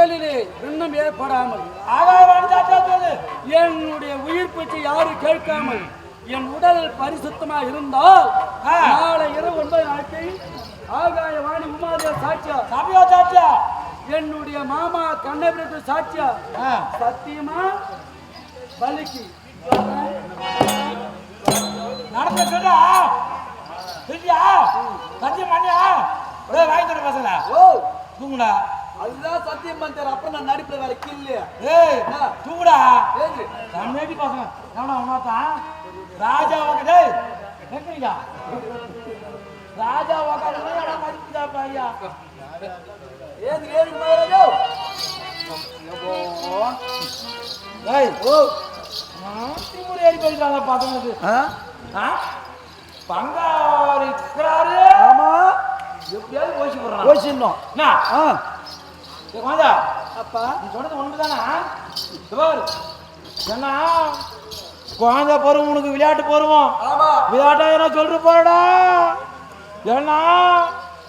உடலிலே எண்ணம் ஏற்படாமல். என்னுடைய உயிர் பற்றி யாரும் கேட்காமல் என் உடல் பரிசுத்தமாக இருந்தால் நாளை இரவு ஒன்பது நாளைக்கு ஆகாய வாணி உமாதேவ சாட்சியா. என்னுடைய மாமா கண்ணபிரத்து சாட்சியா. சத்தியமா? பலிக்கு. நடந்த சொல்றா? சொல்லியா சத்தியம் பண்ணியா வாங்கி தர பசங்க ஓ. தூங்குடா. அதுதான் சத்தியம் பண்றாரு அப்புறம் நான் நடிப்புல வேற கில்லு ஏய் ஏது கண்ணேடி பசங்க. எவனா உமாத்தா ராஜா உக்க டேய் கேக்குறீங்க ராஜா உக்க எடா மதிக்குதா பையா? ஏது ஏது மகாராஜோ. டேய் ஓ. திமுறை ஏறி போயிட்டாங்க பசங்களுக்கு? ஆ? பங்காரு இருக்கிறாரு. ஆமா. எப்படியாவது ஓசி போடுறான் யோசிச்சோம் குழந்தா அப்பா. நீ சொன்னது உண்மைதானா? என்ன குழந்தை பருவம் உனக்கு விளையாட்டு பருவம். ஆமா. விளையாட்டா என்ன சொல்ற போறடா ஏன்னா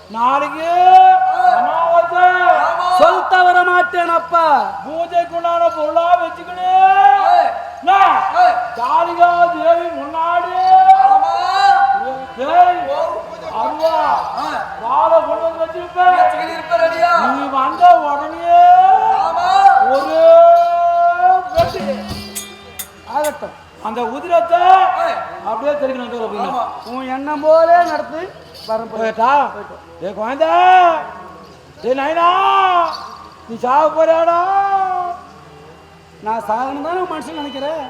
நாளைக்கு சொல் தவற மாட்டேன் அப்பா. பூஜைக்கு உண்டான பொருளா? ஏய், காளிகா தேவி முன்னாடி. அருவா. வாழை கொண்டு வந்து வச்சிருப்பேன் நீ வந்த உடனே ஒரு வெட்டு. ஆகட்டும். அந்த உதிரத்தை அப்படியே தெரிக்கணும் உன் எண்ணம் போலே நடத்து வரப்போ போயிட்டா? ஏ குழந்தை. ஏ நைனா. நீ சாக போறியாடா? நான் சாகணும் தானே மனுஷன் நினைக்கிறேன்?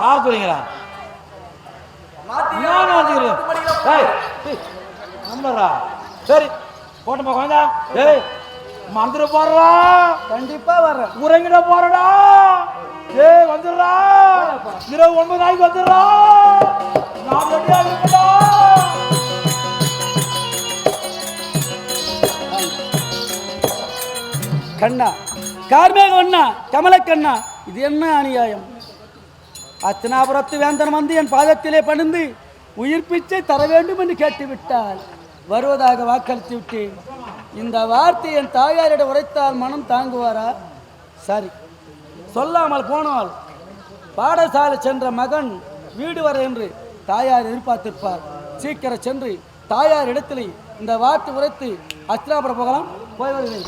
சாக போறீங்களா? நம்புறா. சரி போட்டுமா குழந்தை டேய் மறந்துட போடுறா. கண்டிப்பா வர்றேன். உறங்கிட போறடா. ஏய் வந்துடுறா. இரவு ஒன்பது நாளைக்கு வந்துடுறா. நான் ரெடியா இருக்கடா கண்ணா கார்மேக அண்ணா கமலக்கண்ணா இது என்ன அநியாயம்? அத்தனாபுரத்து வேந்தன் வந்து என் பாதத்திலே பணிந்து உயிர் பிச்சை தர வேண்டும் என்று கேட்டுவிட்டால் வருவதாக வாக்களித்து விட்டேன். இந்த வார்த்தை என் தாயாரிடம் உரைத்தால் மனம் தாங்குவாரா? சரி. சொல்லாமல் போனால் பாடசாலை சென்ற மகன் வீடு வர என்று தாயார் எதிர்பார்த்திருப்பார். சீக்கிரம் சென்று தாயார் இடத்துல இந்த வார்த்தை உரைத்து அஸ்திராபுரம் போகலாம். போய் வருகிறேன்.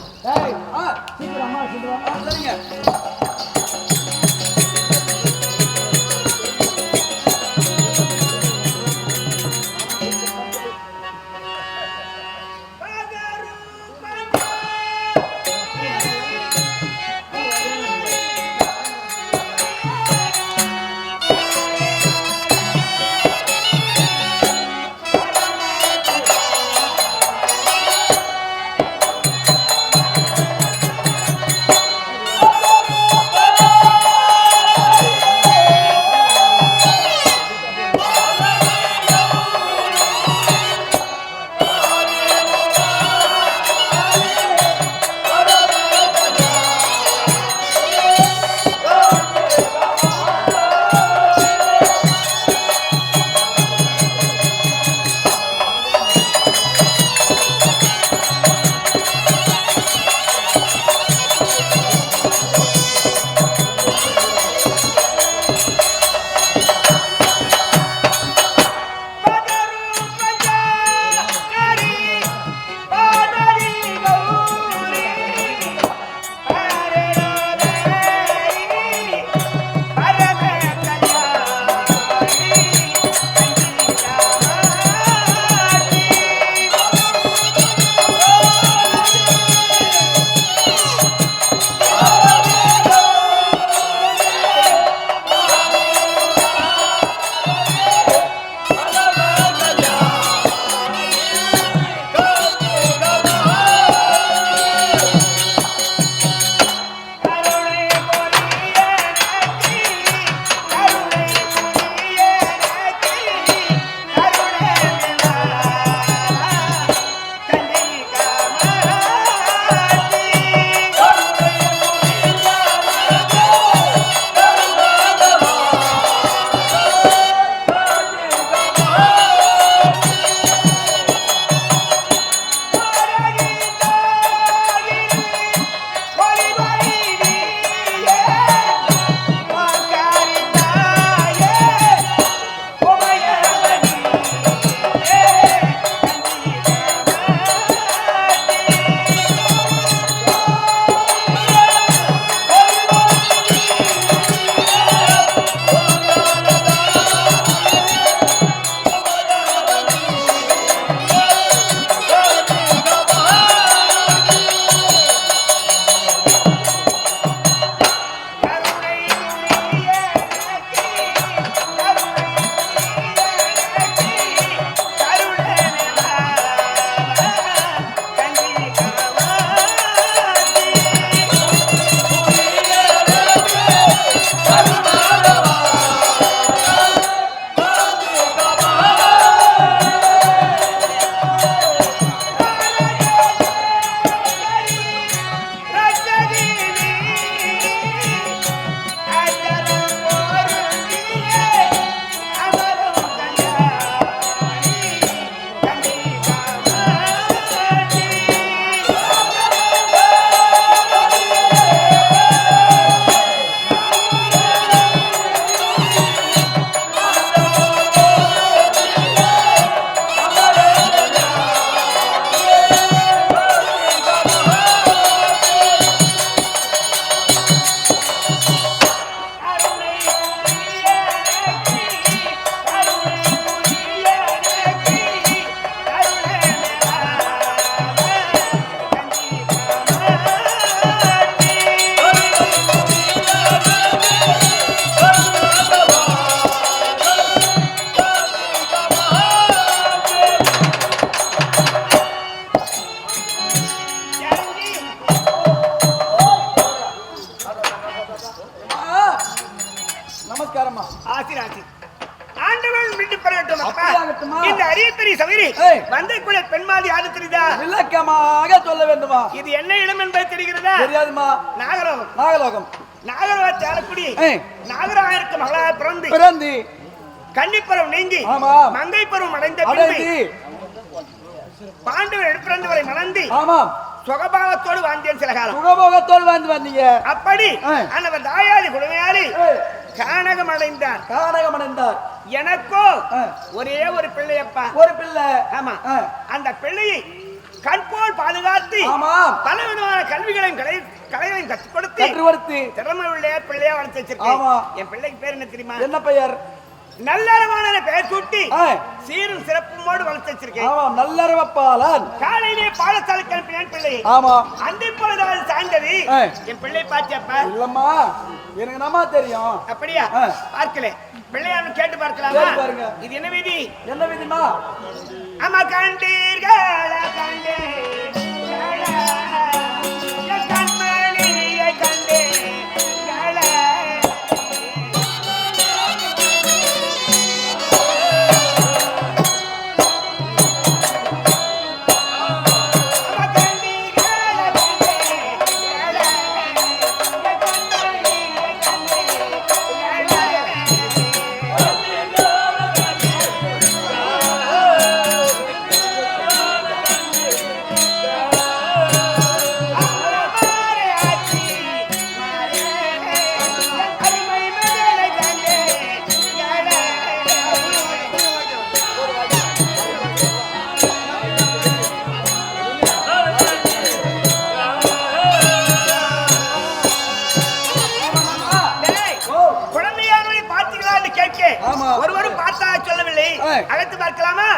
வேண்டுமா இது என்ன இடம் என்பது தெரிகிறதா? தெரியாதுமா. நாகரோகம் நாகலோகம். நாகரோகத்தை ஆளக்கூடிய ஏய். நாகராயிருக்கு மகளாக பிறந்து பிறந்தி. கன்னிப்பருவம் நீங்கி ஆமா. மங்கை பருவம் அடைந்த பின்பு பாண்டவர் பிறந்தவரை மணந்து ஆமாம் சுகபாவத்தோடு வாழ்ந்தேன் சில காலம். சுகபோகத்தோடு வாழ்ந்து வந்தீங்க. அப்படி. அந்த தாயாரி குழுமையாரி ஏய். கானகம் அடைந்தார் கானகம் அடைந்தார் எனக்கோ. ஒரே ஒரு பிள்ளையப்பா. ஒரு பிள்ளை. ஆமா. அந்த பிள்ளையை கண்போல் பாதுகாத்து விதமான கல்விகளையும் கலை கலைகளையும் கற்றுக் கொடுத்து கொடுத்து திறமை உள்ள பிள்ளையா வளர்த்து வச்சிருக்கேன். ஆமா. என் பிள்ளைக்கு பேர் என்ன தெரியுமா? என்ன பெயர்? நல்லறமான பெயர் சூட்டி. சீரும் சிறப்புமோடு வளர்த்து வச்சிருக்கேன். ஆமாம் நல்லறவப்பாளன். காலையிலே பாடசாலைக்கு அனுப்பினேன் பிள்ளையை ஆமாம் அந்த பொழுதாவது சாய்ந்தது. என் பிள்ளை பாத்தியாப்பா? இல்லம்மா எனக்கு நம்ம தெரியும்? அப்படியா. பார்க்கல. பிள்ளையாரு கேட்டு பார்க்கலாமா. இது என்ன விதி? என்ன விதிமா அம்மா கண்டீர்களா கண்டீர்களா அழைத்து பார்க்கலாமா?